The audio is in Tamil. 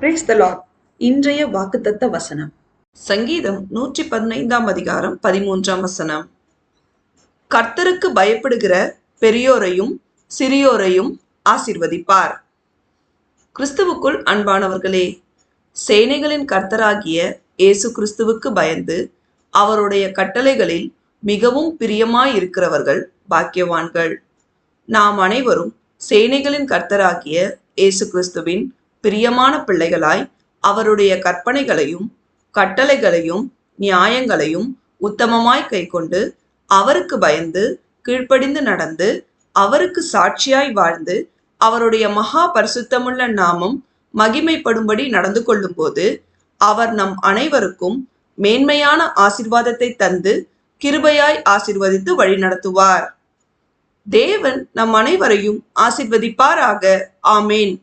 பிரேஸ் த லார்ட் இன்றைய வாக்குத்தத்த வசனம். சங்கீதம் நூற்றி பதினைந்தாம் அதிகாரம் பதிமூன்றாம் வசனம். கர்த்தருக்கு பயப்படுகிற பெரியோரையும் சிறியோரையும் ஆசிர்வதிப்பார். கிறிஸ்துவுக்குள் அன்பானவர்களே சேனைகளின் கர்த்தராகிய இயேசு கிறிஸ்துவுக்கு பயந்து அவருடைய கட்டளைகளில் மிகவும் பிரியமாயிருக்கிறவர்கள் பாக்கியவான்கள். நாம் அனைவரும் சேனைகளின் கர்த்தராகிய இயேசு கிறிஸ்துவின் பிரியமான பிள்ளைகளாய் அவருடைய கற்பனைகளையும் கட்டளைகளையும் நியாயங்களையும் உத்தமமாய் கைக்கொண்டு அவருக்கு பயந்து கீழ்ப்படிந்து நடந்து அவருக்கு சாட்சியாய் வாழ்ந்து அவருடைய மகா பரிசுத்தமுள்ள நாமம் மகிமைப்படும்படி நடந்து கொள்ளும்போது அவர் நம் அனைவருக்கும் மேன்மையான ஆசிர்வாதத்தை தந்து கிருபையாய் ஆசிர்வதித்து வழிநடத்துவார். தேவன் நம் அனைவரையும் ஆசிர்வதிப்பாராக. ஆமேன்.